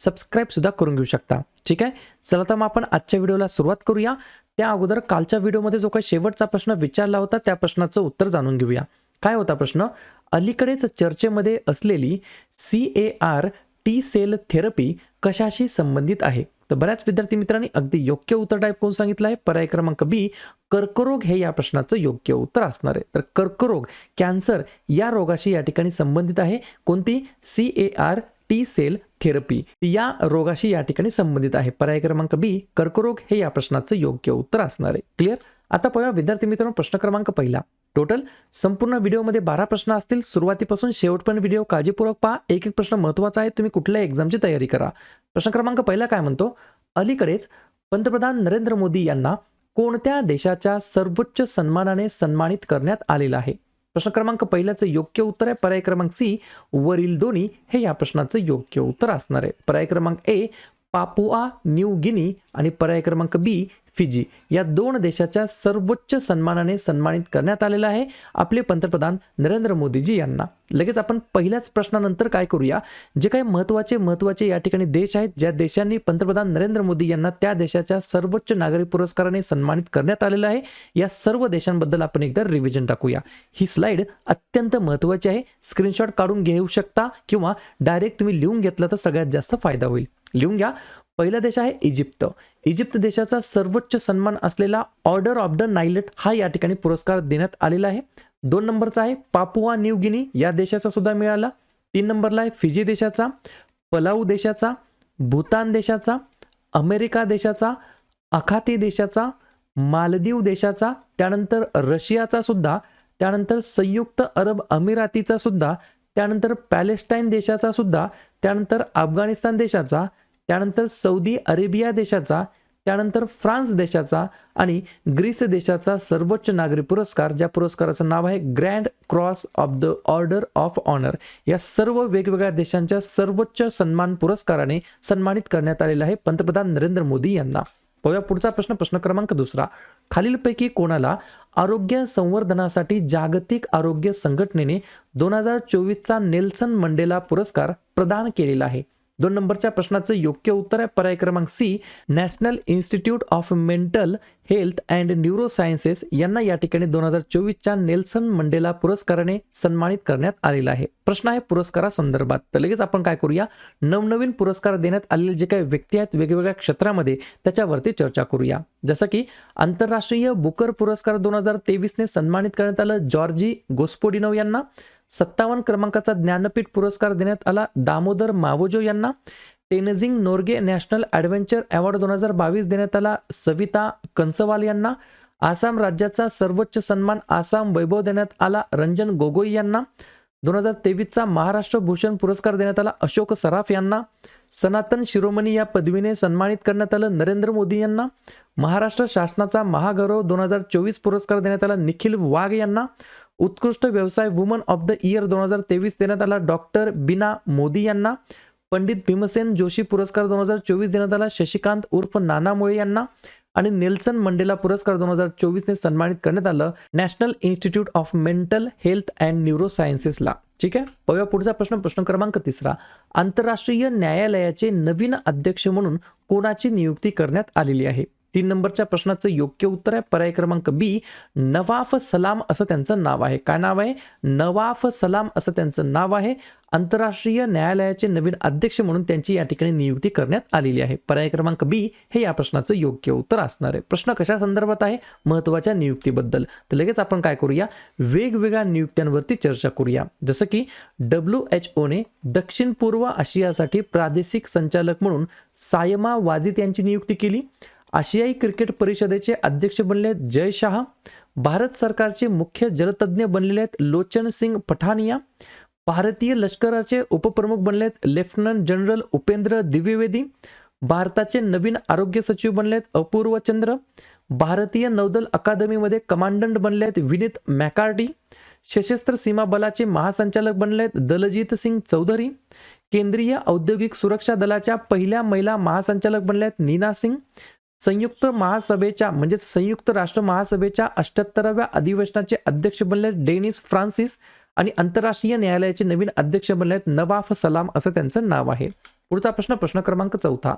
सबस्क्राईबसुद्धा करून घेऊ शकता. ठीक आहे? चला तर मग आपण आजच्या व्हिडिओला सुरुवात करूया. त्या अगोदर कालच्या व्हिडिओमध्ये जो काही शेवटचा प्रश्न विचारला होता त्या प्रश्नाचं उत्तर जाणून घेऊया. काय होता प्रश्न? अलीकडेच चर्चेमध्ये असलेली C A R T cell therapy कशाशी संबंधित आहे? तर बऱ्याच विद्यार्थी मित्रांनी अगदी योग्य उत्तर टाईप करून सांगितलं आहे. पर्याय क्रमांक बी कर्करोग हे या प्रश्नाचं योग्य उत्तर असणार आहे. तर कर्करोग कॅन्सर या रोगाशी या ठिकाणी संबंधित आहे. कोणती? C A R T cell therapy या रोगाशी या ठिकाणी संबंधित आहे. पर्याय क्रमांक बी कर्करोग हे या प्रश्नाचं योग्य उत्तर असणार आहे. क्लिअर आता पाहूया विद्यार्थी मित्रांनो प्रश्न क्रमांक पहिला. टोटल संपूर्ण व्हिडिओमध्ये बारा प्रश्न असतील. सुरुवातीपासून शेवटपर्यंत व्हिडिओ. काळजीपूर्वक पहा. एक एक प्रश्न महत्त्वाचा आहे. तुम्ही कुठल्या एक्झामची तयारी करा. प्रश्न क्रमांक पहिला काय म्हणतो? अलीकडेच पंतप्रधान नरेंद्र मोदी यांना कोणत्या देशाच्या सर्वोच्च सन्मानाने सन्मानित करण्यात आलेला आहे? प्रश्न क्रमांक पहिल्याचं योग्य उत्तर आहे. पर्याय क्रमांक सी वरील दोन्ही हे या प्रश्नाचं योग्य उत्तर असणार आहे. पर्याय क्रमांक ए पापुआ न्यू गिनी आणि पर्याय क्रमांक बी फिजी. या दोन देशाच्या सर्वोच्च सन्मानाने सन्मानित करण्यात आलेलं आहे आपले पंतप्रधान नरेंद्र मोदीजी यांना. लगेच आपण पहिल्याच प्रश्नानंतर काय करूया? जे काही महत्त्वाचे महत्त्वाचे या ठिकाणी देश आहेत ज्या देशांनी पंतप्रधान नरेंद्र मोदी यांना त्या देशाच्या सर्वोच्च नागरी पुरस्काराने सन्मानित करण्यात आलेलं आहे या सर्व देशांबद्दल आपण एकदा रिव्हिजन टाकूया. ही स्लाइड अत्यंत महत्त्वाची आहे. स्क्रीनशॉट काढून घेऊ शकता किंवा डायरेक्ट तुम्ही लिहून घेतलं तर सगळ्यात जास्त फायदा होईल. लिहून घ्या. पहिला देश आहे इजिप्त. इजिप्त देशाचा सर्वोच्च सन्मान असलेला ऑर्डर ऑफ द नायलेट हा या ठिकाणी पुरस्कार देण्यात आलेला आहे. दोन नंबरचा आहे पापुआ न्यू गिनी या देशाचा सुद्धा मिळाला. तीन नंबरला आहे फिजी देशाचा पलाऊ देशाचा भूतान देशाचा अमेरिका देशाचा अखाती देशाचा मालदीव देशाचा त्यानंतर रशियाचा सुद्धा त्यानंतर संयुक्त अरब अमिरातीचा सुद्धा त्यानंतर पॅलेस्टाईन देशाचा सुद्धा त्यानंतर अफगाणिस्तान देशाचा त्यानंतर सौदी अरेबिया देशाचा त्यानंतर फ्रान्स देशाचा आणि ग्रीस देशाचा सर्वोच्च नागरी पुरस्कार ज्या पुरस्काराचं नाव आहे grand cross of the order of honour. या सर्व वेगवेगळ्या देशांच्या सर्वोच्च सन्मान पुरस्काराने सन्मानित करण्यात आलेलं आहे पंतप्रधान नरेंद्र मोदी यांना. पाहूया पुढचा प्रश्न प्रश्न क्रमांक दुसरा. खालीलपैकी कोणाला आरोग्य संवर्धनासाठी जागतिक आरोग्य संघटनेने दोन हजार चोवीसचा नेल्सन मंडेला पुरस्कार प्रदान केलेला आहे? दोन नंबरच्या प्रश्नाचं योग्य उत्तर आहे. पर्याय क्रमांक C National Institute of Mental Health and Neuro Sciences यांना या ठिकाणी दोन हजार चोवीसच्या नेल्सन मंडेला पुरस्काराने सन्मानित करण्यात आलेला आहे. प्रश्न आहे पुरस्कारासंदर्भात तर लगेच आपण काय करूया? नवनवीन पुरस्कार देण्यात आलेले जे काही व्यक्ती आहेत वेगवेगळ्या क्षेत्रामध्ये त्याच्यावरती चर्चा करूया. जसं की आंतरराष्ट्रीय बुकर पुरस्कार दोन हजार तेवीसने सन्मानित करण्यात आलं जॉर्जी गोस्पोडिनोव यांना. सत्तावन्न क्रमांकाचा ज्ञानपीठ पुरस्कार देण्यात आला. दामोदर मावोजो यांना Tenzing Norgay national adventure award दोन हजार बावीस देण्यात आला. सविता कंसवाल यांना आसाम राज्याचा सर्वोच्च सन्मान आसाम वैभव देण्यात आला. रंजन गोगोई यांना दोन हजार तेवीसचा महाराष्ट्र भूषण पुरस्कार देण्यात आला. अशोक सराफ यांना सनातन शिरोमणी या पदवीने सन्मानित करण्यात आलं. नरेंद्र मोदी यांना महाराष्ट्र शासनाचा महागौरव दोन हजार चोवीस पुरस्कार देण्यात आला. निखिल वाघ यांना उत्कृष्ट व्यवसाय वुमन ऑफ द इयर दोन हजार तेवीस देण्यात आला. डॉक्टर बिना मोदी यांना. पंडित भीमसेन जोशी पुरस्कार दोन हजार चोवीस देण्यात आला. शशिकांत उर्फ नाना मुळे यांना. आणि नेल्सन मंडेला पुरस्कार दोन हजार चोवीसने सन्मानित करण्यात आलं. National Institute of Mental Health and Neuro सायन्सेसला ठीक आहे? पाहूया पुढचा प्रश्न. प्रश्न क्रमांक तिसरा. आंतरराष्ट्रीय न्यायालयाचे नवीन अध्यक्ष म्हणून कोणाची नियुक्ती करण्यात आलेली आहे? तीन नंबरच्या प्रश्नाचं योग्य उत्तर आहे. पर्याय क्रमांक बी नवाफ सलाम असं त्यांचं नाव आहे. काय नाव आहे? नवाफ सलाम असं त्यांचं नाव आहे. आंतरराष्ट्रीय न्यायालयाचे नवीन अध्यक्ष म्हणून त्यांची या ठिकाणी नियुक्ती करण्यात आलेली आहे. पर्याय क्रमांक बी हे या प्रश्नाचं योग्य उत्तर असणार आहे. प्रश्न कशा संदर्भात आहे? महत्त्वाच्या नियुक्तीबद्दल. तर लगेच आपण काय करूया? वेगवेगळ्या नियुक्त्यांवरती चर्चा करूया. जसं की डब्ल्यू एच ओने दक्षिण पूर्व आशियासाठी प्रादेशिक संचालक म्हणून सायमा वाजित यांची नियुक्ती केली. आशियाई क्रिकेट परिषदेचे अध्यक्ष बनले जय शाह भारत सरकारचे मुख्य जलतज्ञ बनलेले आहेत लोचन सिंग पठानिया भारतीय लष्कराचे उपप्रमुख बनलेत लेफ्टनंट जनरल उपेंद्र द्विवेदी भारताचे नवीन आरोग्य सचिव बनलेत अपूर्व चंद्र भारतीय नौदल अकादमीमध्ये कमांडंट बनले आहेत विनीत मॅकार्डी सशस्त्र सीमा बलाचे महासंचालक बनलेत दलजीत सिंग चौधरी केंद्रीय औद्योगिक सुरक्षा दलाच्या पहिल्या महिला महासंचालक बनल्यात आहेत नीना सिंग संयुक्त महासभेच्या म्हणजेच संयुक्त राष्ट्र महासभेच्या अठ्याहत्तराव्या अधिवेशनाचे अध्यक्ष बनले डेनिस फ्रान्सिस आणि आंतरराष्ट्रीय न्यायालयाचे नवीन अध्यक्ष बनले आहेत नवाफ सलाम असं त्यांचं नाव आहे. पुढचा प्रश्न प्रश्न क्रमांक चौथा.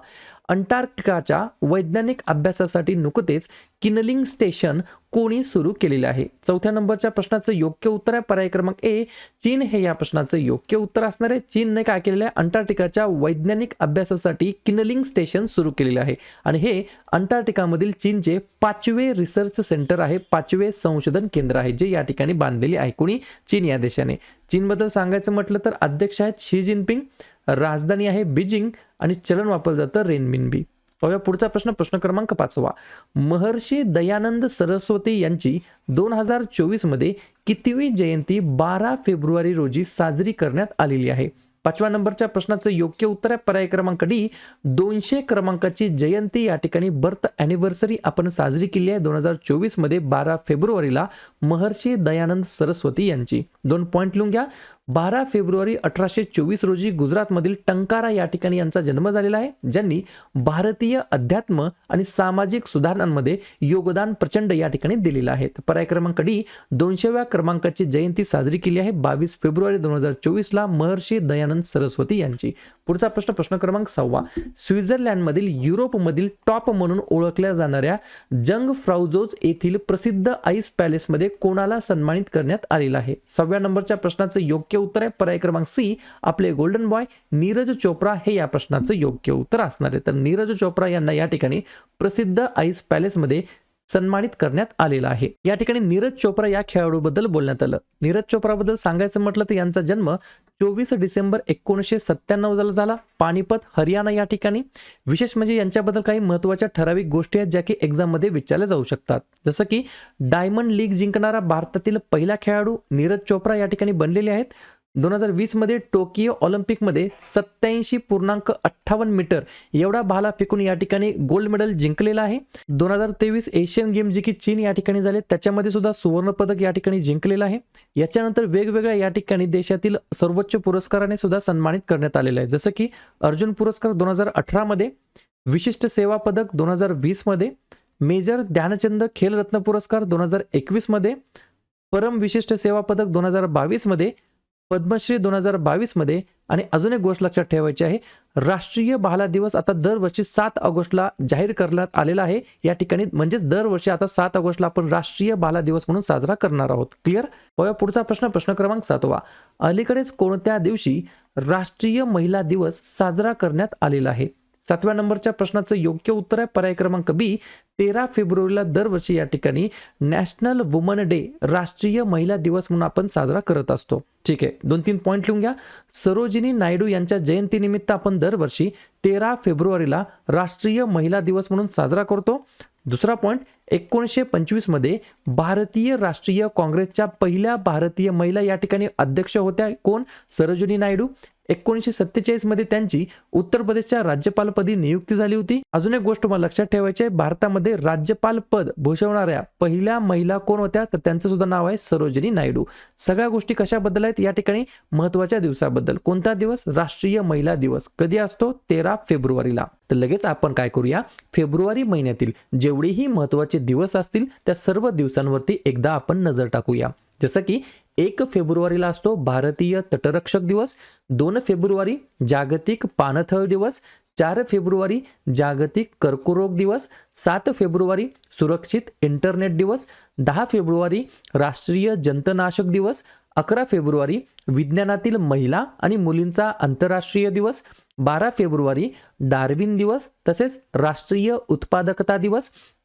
अंटार्क्टिकाच्या वैज्ञानिक अभ्यासासाठी नुकतेच किनलिंग स्टेशन कोणी सुरू केलेले आहे? चौथ्या नंबरच्या प्रश्नाचं योग्य उत्तर आहे. पर्याय क्रमांक ए चीन हे या प्रश्नाचं योग्य उत्तर असणार आहे. चीनने काय केलेलं आहे? अंटार्क्टिकाच्या वैज्ञानिक अभ्यासासाठी किनलिंग स्टेशन सुरू केलेले आहे. आणि हे अंटार्क्टिकामधील चीनचे पाचवे रिसर्च सेंटर आहे. पाचवे संशोधन केंद्र आहे जे या ठिकाणी बांधलेले आहे. कोणी? चीन या देशाने. चीनबद्दल सांगायचं म्हटलं तर अध्यक्ष आहेत शी जिनपिंग राजधानी आहे बीजिंग आणि चलन वापरलं जातं रेनमिनबी पाहूया पुढचा प्रश्न प्रश्न क्रमांक पाचवा. महर्षी दयानंद सरस्वती यांची दोन हजार चोवीसमध्ये कितवी जयंती बारा फेब्रुवारी रोजी साजरी करण्यात आलेली आहे. पाचव्या नंबरच्या प्रश्नाचं योग्य उत्तर आहे. पर्याय क्रमांक डी दोनशे क्रमांकाची जयंती या ठिकाणी बर्थ अॅनिव्हर्सरी आपण साजरी केली आहे. दोन हजार चोवीसमध्ये बारा फेब्रुवारीला महर्षी दयानंद सरस्वती यांची. दोन पॉईंट लिहून घ्या. बारा फेब्रुवारी अठराशे चोवीस रोजी गुजरातमधील टंकारा या ठिकाणी यांचा जन्म झालेला आहे ज्यांनी भारतीय अध्यात्म आणि सामाजिक सुधारणांमध्ये योगदान प्रचंड या ठिकाणी दिलेलं आहे. पर्याय क्रमांक डी दोनशेव्या क्रमांकाची जयंती साजरी केली आहे बावीस फेब्रुवारी दोन हजार चोवीसला महर्षी दयानंद सरस्वती यांची. पुढचा प्रश्न प्रश्न क्रमांक सहावा स्वित्झर्लंडमधील युरोपमधील टॉप म्हणून ओळखल्या जाणाऱ्या जंग फ्राउझोज येथील प्रसिद्ध आईस पॅलेसमध्ये कोणाला सन्मानित करण्यात आलेलं आहे? सहाव्या नंबरच्या प्रश्नाचं योग्य उत्तर आहे. पर्याय क्रमांक सी आपले गोल्डन बॉय नीरज चोप्रा हे या प्रश्नाचं योग्य उत्तर असणार आहे. तर नीरज चोप्रा यांना या ठिकाणी प्रसिद्ध आईस पॅलेसमध्ये सन्मानित करण्यात आलेला आहे. या ठिकाणी नीरज चोप्रा या खेळाडूबद्दल बोलण्यात आलं. नीरज चोप्राबद्दल सांगायचं म्हटलं तर यांचा जन्म चोवीस डिसेंबर एकोणीसशे सत्त्याण्णव झाला. पानिपत हरियाणा या ठिकाणी. विशेष म्हणजे यांच्याबद्दल काही महत्त्वाच्या ठराविक गोष्टी आहेत ज्या की एक्झाममध्ये विचारल्या जाऊ शकतात. जसं की डायमंड लीग जिंकणारा भारतातील पहिला खेळाडू नीरज चोप्रा या ठिकाणी बनलेले आहेत. दोन हजार वीसमध्ये टोकियो ऑलिम्पिकमध्ये सत्याऐंशी पूर्णांक अठ्ठावन्न मीटर एवढा भाला फेकून या ठिकाणी गोल्ड मेडल जिंकलेला आहे. दोन हजार तेवीस एशियन गेम जी की चीन या ठिकाणी झाले त्याच्यामध्ये सुद्धा सुवर्ण पदक या ठिकाणी जिंकलेलं आहे. याच्यानंतर वेगवेगळ्या या ठिकाणी देशातील सर्वोच्च पुरस्काराने सुद्धा सन्मानित करण्यात आलेलं आहे. जसं की अर्जुन पुरस्कार दोन हजार अठरामध्ये विशिष्ट सेवा पदक दोन हजार वीसमध्ये मेजर ध्यानचंद खेलरत्न पुरस्कार दोन हजार एकवीसमध्ये परम विशिष्ट सेवा पदक दोन हजार बावीसमध्ये पद्मश्री दोन हजार बावीसमध्ये आणि अजून एक गोष्ट लक्षात ठेवायची आहे राष्ट्रीय बाला दिवस आता दरवर्षी सात ऑगस्टला जाहीर करण्यात आलेला आहे. या ठिकाणी म्हणजेच दरवर्षी आता सात ऑगस्टला आपण राष्ट्रीय बाला दिवस म्हणून साजरा करणार आहोत. क्लिअर पाहूया पुढचा प्रश्न प्रश्न क्रमांक सातवा. अलीकडेच कोणत्या दिवशी राष्ट्रीय महिला दिवस साजरा करण्यात आलेला आहे? सातव्या नंबरच्या प्रश्नाचं योग्य उत्तर आहे. पर्याय क्रमांक बी तेरा फेब्रुवारीला दरवर्षी या ठिकाणी नॅशनल वुमन डे राष्ट्रीय महिला दिवस म्हणून आपण साजरा करत असतो. ठीक आहे दोन तीन पॉईंट लिहून घ्या. सरोजिनी नायडू यांच्या जयंतीनिमित्त आपण दरवर्षी तेरा फेब्रुवारीला राष्ट्रीय महिला दिवस म्हणून साजरा करतो. दुसरा पॉईंट एकोणीसशे पंचवीसमध्ये भारतीय राष्ट्रीय काँग्रेसच्या पहिल्या भारतीय महिला या ठिकाणी अध्यक्ष होत्या कोण? सरोजिनी नायडू. एकोणीसशे सत्तेचाळीसमध्ये त्यांची उत्तर प्रदेशच्या राज्यपालपदी नियुक्ती झाली होती. अजून एक गोष्ट मला लक्षात ठेवायची आहे भारतामध्ये राज्यपाल पद भूषवणाऱ्या पहिल्या महिला कोण होत्या? तर त्यांचं सुद्धा नाव आहे सरोजिनी नायडू. सगळ्या गोष्टी कशाबद्दल आहेत? या ठिकाणी महत्त्वाच्या दिवसाबद्दल. कोणता दिवस? राष्ट्रीय महिला दिवस. कधी असतो? तेरा फेब्रुवारीला. तर लगेच आपण काय करूया? फेब्रुवारी महिन्यातील जेवढीही महत्वाची दिवस असतील त्या सर्व दिवसांवरती एकदा आपण नजर टाकूया. जसं की एक फेब्रुवारीला असतो भारतीय तटरक्षक दिवस दोन फेब्रुवारी जागतिक पाणथळ दिवस चार फेब्रुवारी जागतिक कर्करोग दिवस सात फेब्रुवारी सुरक्षित इंटरनेट दिवस दहा फेब्रुवारी राष्ट्रीय जंतनाशक दिवस अकरा फेब्रुवारी विज्ञानातील महिला आणि मुलींचा आंतरराष्ट्रीय दिवस बारा फेब्रुवारी डार्विन दिवस तसेच राष्ट्रीय उत्पादकता दिवस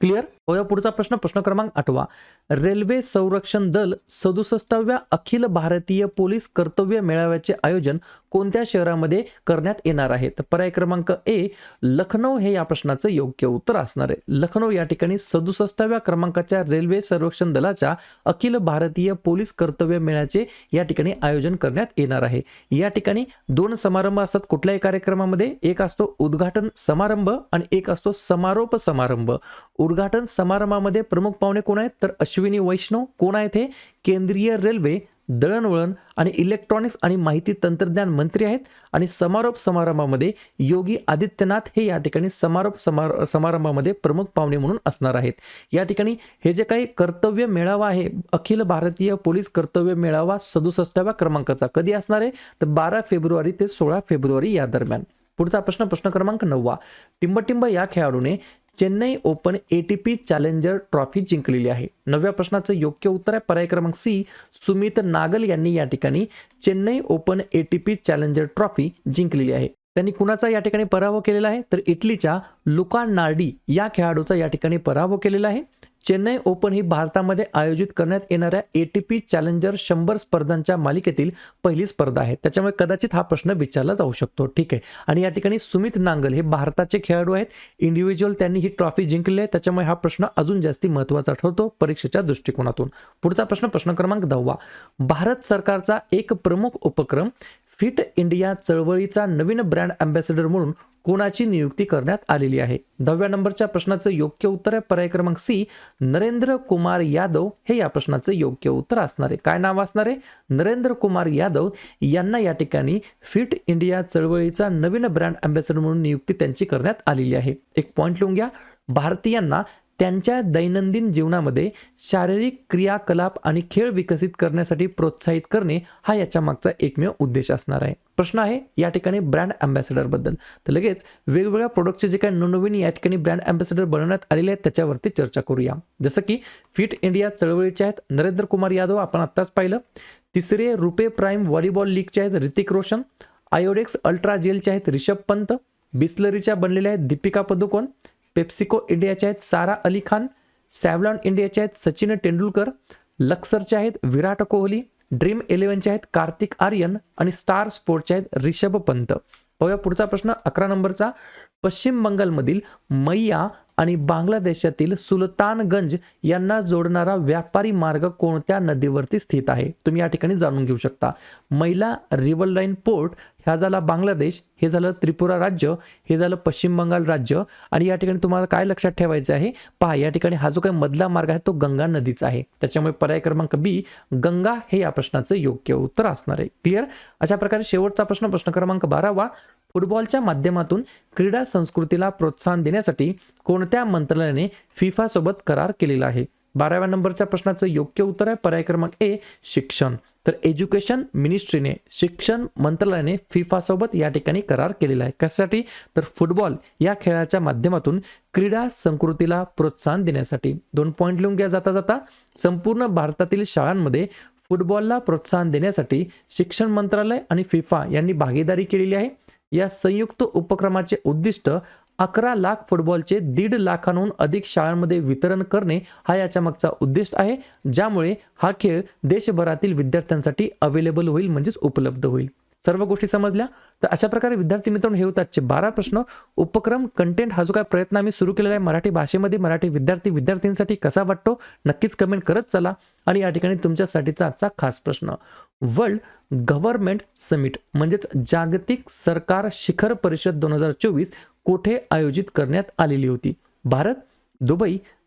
क्लिअर पाहूया पुढचा प्रश्न. प्रश्न क्रमांक आठवा. रेल्वे संरक्षण दल सदुसष्टाव्या अखिल भारतीय पोलीस कर्तव्य मेळाव्याचे आयोजन कोणत्या शहरामध्ये करण्यात येणार आहे? तर पर्याय क्रमांक ए लखनौ हे या प्रश्नाचं योग्य उत्तर असणार आहे. लखनौ या ठिकाणी सदुसष्टाव्या क्रमांकाच्या रेल्वे संरक्षण दलाच्या अखिल भारतीय पोलीस कर्तव्य मेळ्याचे या ठिकाणी आयोजन करण्यात येणार आहे. या ठिकाणी दोन समारंभ असतात. कुठल्याही कार्यक्रमामध्ये? एक असतो उद्घाटन समारंभ आणि एक असतो समारोप समारंभ. उद्घाटन समारंभामध्ये प्रमुख पाहुणे कोण आहेत? तर अश्विनी वैष्णव कोण आहेत हे? केंद्रीय रेल्वे दळणवळण आणि इलेक्ट्रॉनिक्स आणि माहिती तंत्रज्ञान मंत्री आहेत. आणि समारोप समारंभामध्ये योगी आदित्यनाथ हे या ठिकाणी समारोप समार समारंभामध्ये प्रमुख पाहुणे म्हणून असणार आहेत. या ठिकाणी हे जे काही कर्तव्य मेळावा आहे अखिल भारतीय पोलीस कर्तव्य मेळावा सदुसष्टाव्या क्रमांकाचा कधी असणार आहे? तर बारा फेब्रुवारी ते सोळा फेब्रुवारी या दरम्यान. पुढचा प्रश्न प्रश्न क्रमांक नववा. टिंबटिंब या खेळाडूने Chennai Open A T P Challenger trophy जिंकलेली आहे. नवव्या प्रश्नाचं योग्य उत्तर आहे पर्याय क्रमांक सी सुमित नागल यांनी या ठिकाणी Chennai Open A T P Challenger trophy जिंकलेली आहे. त्यांनी कुणाचा या ठिकाणी पराभव केलेला आहे? तर इटलीच्या लुका नार्डी या खेळाडूचा या ठिकाणी पराभव केलेला आहे. चेन्नई ओपन ही भारतामध्ये आयोजित करण्यात येणाऱ्या ए टी पी चॅलेंजर शंभर स्पर्धांच्या मालिकेतील पहिली स्पर्धा आहे. त्याच्यामुळे कदाचित हा प्रश्न विचारला जाऊ शकतो. ठीक आहे. आणि या ठिकाणी सुमित नांगल हे भारताचे खेळाडू आहेत. इंडिव्हिज्युअल त्यांनी ही ट्रॉफी जिंकली आहे. त्याच्यामुळे हा प्रश्न अजून जास्ती महत्त्वाचा ठरतो परीक्षेच्या दृष्टिकोनातून. पुढचा प्रश्न प्रश्न क्रमांक दहावा. भारत सरकारचा एक प्रमुख उपक्रम फिट इंडिया चळवळीचा नवीन ब्रँड अँबॅसेडर म्हणून कोणाची नियुक्ती करण्यात आलेली आहे? दहाव्या नंबरच्या प्रश्नाचं योग्य उत्तर आहे पर्याय क्रमांक सी. नरेंद्र कुमार यादव. हे या प्रश्नाचं योग्य उत्तर असणार आहे. काय नाव असणार आहे? नरेंद्र कुमार यादव यांना या ठिकाणी फिट इंडिया चळवळीचा नवीन ब्रँड अँबॅसेडर म्हणून नियुक्ती त्यांची करण्यात आलेली आहे. एक पॉईंट लिहून घ्या. भारतीयांना त्यांच्या दैनंदिन जीवनामध्ये शारीरिक क्रियाकलाप आणि खेळ विकसित करण्यासाठी प्रोत्साहित करणे हा याच्या मागचा एकमेव उद्देश असणार आहे. प्रश्न आहे या ठिकाणी ब्रँड अँबॅसेडरबद्दल तर लगेच वेगवेगळ्या प्रोडक्टचे जे काही नवनवीन या ठिकाणी ब्रँड अँबॅसेडर बनवण्यात आलेले आहेत त्याच्यावरती चर्चा करूया. जसं की फिट इंडिया चळवळीचे आहेत नरेंद्र कुमार यादव आपण आत्ताच पाहिलं. तिसरे रुपे प्राईम व्हॉलीबॉल लीगचे आहेत ऋतिक रोशन. आयोडेक्स अल्ट्रा जेलचे आहेत रिषभ पंत. बिस्लरीच्या बनलेल्या आहेत दीपिका पदुकोण. पेप्सिको इंडियाचे आहेत सारा अली खान सॅव्लॉन इंडियाचे आहेत सचिन तेंडुलकर लक्सरचे आहेत विराट कोहली ड्रीम इलेव्हनचे आहेत कार्तिक आर्यन आणि स्टार स्पोर्टचे आहेत रिषभ पंत. पाहूया पुढचा प्रश्न अकरा नंबरचा. पश्चिम बंगालमधील मैया आणि बांगलादेशातील सुलतानगंज यांना जोडणारा व्यापारी मार्ग कोणत्या नदीवरती स्थित आहे? तुम्ही या ठिकाणी जाणून घेऊ शकता. मैला रिव्हर लाईन पोर्ट ह्या झाला बांगलादेश हे झालं त्रिपुरा राज्य हे झालं पश्चिम बंगाल राज्य. आणि या ठिकाणी तुम्हाला काय लक्षात ठेवायचं आहे? पहा या ठिकाणी हा जो काही मधला मार्ग आहे तो गंगा नदीचा आहे. त्याच्यामुळे पर्याय क्रमांक बी गंगा हे या प्रश्नाचं योग्य उत्तर असणार आहे. क्लिअर अशा प्रकारे शेवटचा प्रश्न प्रश्न क्रमांक बारावा. फुटबॉलच्या माध्यमातून क्रीडा संस्कृतीला प्रोत्साहन देण्यासाठी कोणत्या मंत्रालयाने फिफासोबत करार केलेला आहे? बाराव्या नंबरच्या प्रश्नाचं योग्य उत्तर आहे पर्याय क्रमांक ए शिक्षण. तर एज्युकेशन मिनिस्ट्रीने शिक्षण मंत्रालयाने फिफासोबत या ठिकाणी करार केलेला आहे. कशासाठी? तर फुटबॉल या खेळाच्या माध्यमातून क्रीडा संस्कृतीला प्रोत्साहन देण्यासाठी. दोन पॉईंट लिहून घ्या जाता जाता संपूर्ण भारतातील शाळांमध्ये फुटबॉलला प्रोत्साहन देण्यासाठी शिक्षण मंत्रालय आणि फिफा यांनी भागीदारी केलेली आहे. या संयुक्त उपक्रमाचे उद्दिष्ट अकरा लाख फुटबॉलचे दीड लाखांहून अधिक शाळांमध्ये वितरण करणे हा याच्या मागचा उद्दिष्ट आहे ज्यामुळे हा खेळ देशभरातील विद्यार्थ्यांसाठी अवेलेबल होईल म्हणजेच उपलब्ध होईल. सर्व गोष्टी समजल्या? तर अशा प्रकारे विद्यार्थी मित्रांनो हे होतात बारा प्रश्न. उपक्रम कंटेंट हा जो काय प्रयत्न आम्ही सुरू केलेला आहे मराठी भाषेमध्ये मराठी विद्यार्थी विद्यार्थ्यांसाठी कसा वाटतो नक्कीच कमेंट करत चला. आणि या ठिकाणी तुमच्यासाठीचा आजचा खास प्रश्न. वर्ल्ड गव्हर्नमेंट समिट म्हणजेच जागतिक सरकार शिखर परिषद दोन हजार चोवीस कोठे आयोजित करण्यात आलेली होती? भारत दुबई